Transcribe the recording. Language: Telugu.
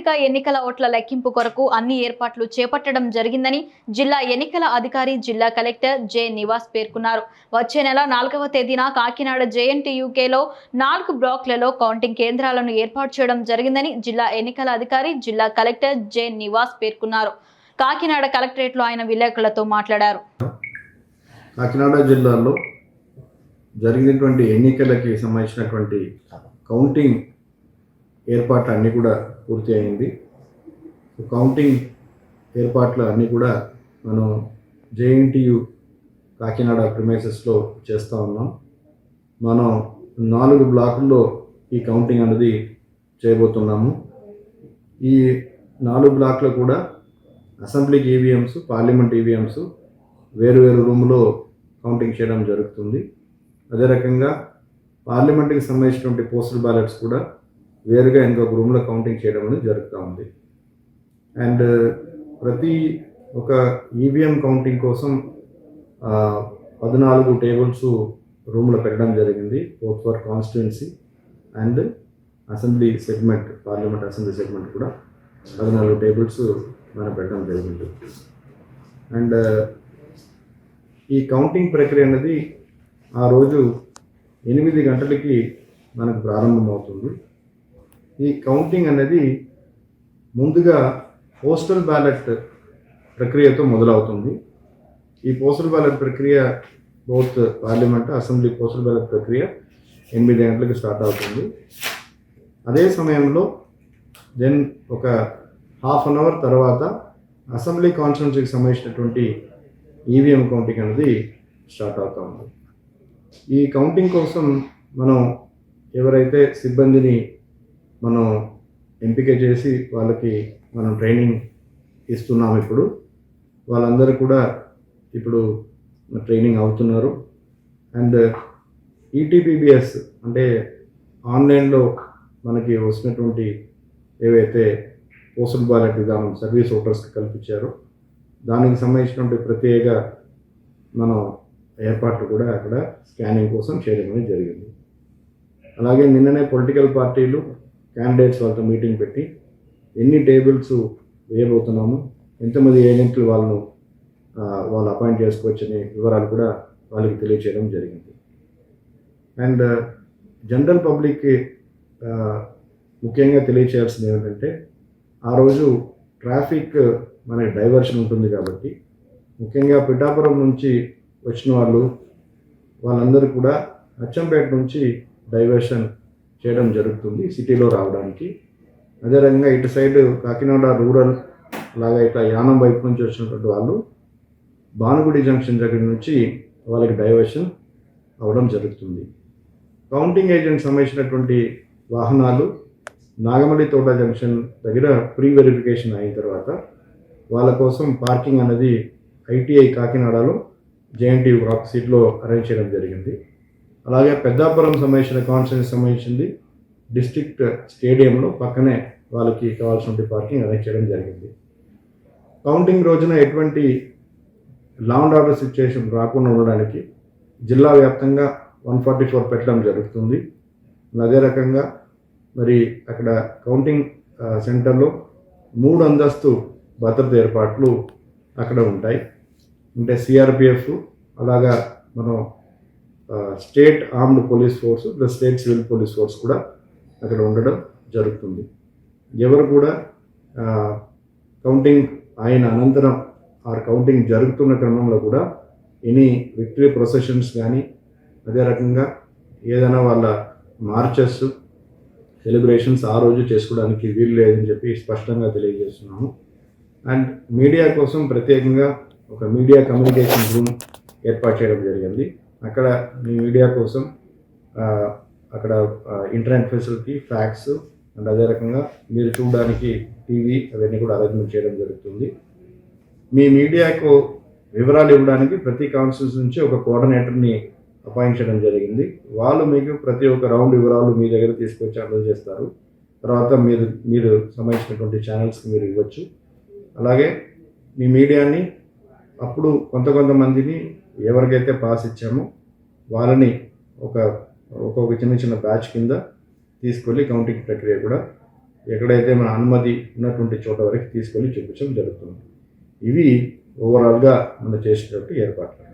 సార్వత్రిక ఎన్నికల ఓట్ల లెక్కింపు కొరకు అన్ని ఏర్పాట్లు చేపట్టడం జరిగిందని జిల్లా ఎన్నికల అధికారి జిల్లా కలెక్టర్ జె నివాస్ పేర్కొన్నారు. వచ్చే నెల నాలుగవ తేదీన కాకినాడ జేఎన్టీయూకేలో నాలుగు బ్లాక్లలో కౌంటింగ్ కేంద్రాలను ఏర్పాటు చేయడం జరిగిందని జిల్లా ఎన్నికల అధికారి జిల్లా కలెక్టర్ జె నివాస్ పేర్కొన్నారు. కాకినాడ కలెక్టరేట్లో ఆయన విలేకరులతో మాట్లాడారు. కాకినాడ జిల్లాలో జరిగినటువంటి ఎన్నికలకి సంబంధించినటువంటి కౌంటింగ్ ఏర్పాట్లు అన్నీ కూడా పూర్తి అయింది. కౌంటింగ్ ఏర్పాట్లు అన్నీ కూడా మనం జేఎన్టీయు కాకినాడ ప్రిమైసెస్లో చేస్తూ ఉన్నాం. మనం నాలుగు బ్లాకుల్లో ఈ కౌంటింగ్ అనేది చేయబోతున్నాము. ఈ నాలుగు బ్లాక్లో కూడా అసెంబ్లీకి ఈవీఎంస్ పార్లమెంట్ ఈవీఎంస్ వేరు వేరు రూమ్లో కౌంటింగ్ చేయడం జరుగుతుంది. అదే రకంగా పార్లమెంట్కి సంబంధించినటువంటి పోస్టల్ బ్యాలెట్స్ కూడా వేరుగా ఇంకొక రూమ్లో కౌంటింగ్ చేయడం అనేది జరుగుతూ ఉంది. అండ్ uh, ప్రతి ఒక ఈవీఎం కౌంటింగ్ కోసం పద్నాలుగు టేబుల్స్ రూమ్లో పెట్టడం జరిగింది both for constituency and assembly segment parliament assembly segment కూడా. పద్నాలుగు టేబుల్స్ మనం పెట్టడం జరిగింది. అండ్ uh, ఈ కౌంటింగ్ ప్రక్రియ అనేది ఆ రోజు ఎనిమిది గంటలకి మనకు ప్రారంభమవుతుంది. ఈ కౌంటింగ్ అనేది ముందుగా పోస్టల్ బ్యాలెట్ ప్రక్రియతో మొదలవుతుంది. ఈ పోస్టల్ బ్యాలెట్ ప్రక్రియ both parliament assembly postal ballot ప్రక్రియ ఎనిమిది గంటలకు స్టార్ట్ అవుతుంది. అదే సమయంలో దెన్ ఒక హాఫ్ అన్ అవర్ తర్వాత అసెంబ్లీ కాన్స్టిట్యున్సీకి సంబంధించినటువంటి ఈవీఎం కౌంటింగ్ అనేది స్టార్ట్ అవుతూ ఉంది. ఈ కౌంటింగ్ కోసం మనం ఎవరైతే సిబ్బందిని మనం ఎంపిక చేసి వాళ్ళకి మనం ట్రైనింగ్ ఇస్తున్నాం ఇప్పుడు. వాళ్ళందరూ కూడా ఇప్పుడు ట్రైనింగ్ అవుతున్నారు. అండ్ ఈటీపీబీఎస్ అంటే ఆన్లైన్లో మనకి వస్తున్నటువంటి ఏవైతే పోస్టల్ బ్యాలెట్ విధానం సర్వీస్ ఓటర్స్కి కల్పించారో దానికి సంబంధించినటువంటి ప్రత్యేక మనం ఏర్పాట్లు కూడా అక్కడ స్కానింగ్ కోసం చేయడం అనేది జరిగింది. అలాగే నిన్ననే పొలిటికల్ పార్టీలు క్యాండిడేట్స్ వాళ్ళతో మీటింగ్ పెట్టి ఎన్ని టేబుల్స్ వేయబోతున్నాము ఎంతమంది ఏజెంట్లు వాళ్ళను వాళ్ళు అపాయింట్ చేసుకోవచ్చనే వివరాలు కూడా వాళ్ళకి తెలియచేయడం జరిగింది. అండ్ జనరల్ పబ్లిక్కి ముఖ్యంగా తెలియచేయాల్సింది ఏమిటంటే ఆ రోజు ట్రాఫిక్ మనకి డైవర్షన్ ఉంటుంది కాబట్టి ముఖ్యంగా పిఠాపురం నుంచి వచ్చిన వాళ్ళు వాళ్ళందరూ కూడా అచ్చంపేట నుంచి డైవర్షన్ చేయడం జరుగుతుంది సిటీలో రావడానికి. అదే ఇటు సైడ్ కాకినాడ రూరల్ లాగా ఇట్లా యానం వైపు నుంచి వచ్చినటువంటి వాళ్ళు భానుగుడి జంక్షన్ దగ్గర నుంచి వాళ్ళకి డైవర్షన్ అవ్వడం జరుగుతుంది. కౌంటింగ్ ఏజెంట్ సంబంధించినటువంటి వాహనాలు నాగమల్లి తోట జంక్షన్ దగ్గర ప్రీ వెరిఫికేషన్ అయిన తర్వాత వాళ్ళ కోసం పార్కింగ్ అనేది ఐటీఐ కాకినాడలో జేఎన్టీ రాక్ సీట్లో అరేంజ్ చేయడం జరిగింది. అలాగే పెద్దాపురం సంబంధించిన కాన్స్టిట్యూన్స్ సంబంధించింది డిస్ట్రిక్ట్ స్టేడియంలో పక్కనే వాళ్ళకి కావాల్సిన పార్కింగ్ అరేంజ్ చేయడం జరిగింది. కౌంటింగ్ రోజున ఎటువంటి లా అండ్ ఆర్డర్ సిచ్యుయేషన్ రాకుండా ఉండడానికి జిల్లా వ్యాప్తంగా వన్ ఫార్టీ ఫోర్ పెట్టడం జరుగుతుంది. అదే రకంగా మరి అక్కడ కౌంటింగ్ సెంటర్లో మూడు అంతస్తు భద్రత ఏర్పాట్లు అక్కడ ఉంటాయి. అంటే సిఆర్పిఎఫ్ అలాగా మనం state armed police force plus state civil police force కూడా అక్కడ ఉండడం జరుగుతుంది. ఎవరు కూడా కౌంటింగ్ అయిన అనంతరం ఆ కౌంటింగ్ జరుగుతున్న క్రమంలో కూడా ఎనీ విక్టరీ ప్రొసెషన్స్ కానీ అదే రకంగా ఏదైనా వాళ్ళ మార్చెస్ సెలబ్రేషన్స్ ఆ రోజు చేసుకోవడానికి వీలు లేదని చెప్పి స్పష్టంగా తెలియజేస్తున్నాము. అండ్ మీడియా కోసం ప్రత్యేకంగా ఒక మీడియా కమ్యూనికేషన్ రూమ్ ఏర్పాటు చేయడం జరిగింది. అక్కడ మీ మీడియా కోసం అక్కడ ఇంటర్నెట్ ఫెసిలిటీ ఫ్యాక్స్ అండ్ అదే రకంగా మీరు చూడడానికి టీవీ అవన్నీ కూడా అరేంజ్మెంట్ చేయడం జరుగుతుంది. మీ మీడియాకు వివరాలు ఇవ్వడానికి ప్రతి కౌన్సిల్స్ నుంచి ఒక కోఆర్డినేటర్ని అపాయించడం జరిగింది. వాళ్ళు మీకు ప్రతి ఒక్క రౌండ్ వివరాలు మీ దగ్గర తీసుకొచ్చి అందజేస్తారు. తర్వాత మీరు మీరు సంబంధించినటువంటి ఛానల్స్కి మీరు ఇవ్వచ్చు. అలాగే మీ మీడియాని అప్పుడు కొంత కొంతమందిని ఎవరికైతే పాస్ ఇచ్చామో వాళ్ళని ఒక ఒక్కొక్క చిన్న చిన్న బ్యాచ్ కింద తీసుకెళ్ళి కౌంటింగ్ ప్రక్రియ కూడా ఎక్కడైతే మన అనుమతి ఉన్నటువంటి చోట వరకు తీసుకెళ్ళి చూపించడం జరుగుతుంది. ఇవి ఓవరాల్గా మనం చేసినటువంటి ఏర్పాట్లు.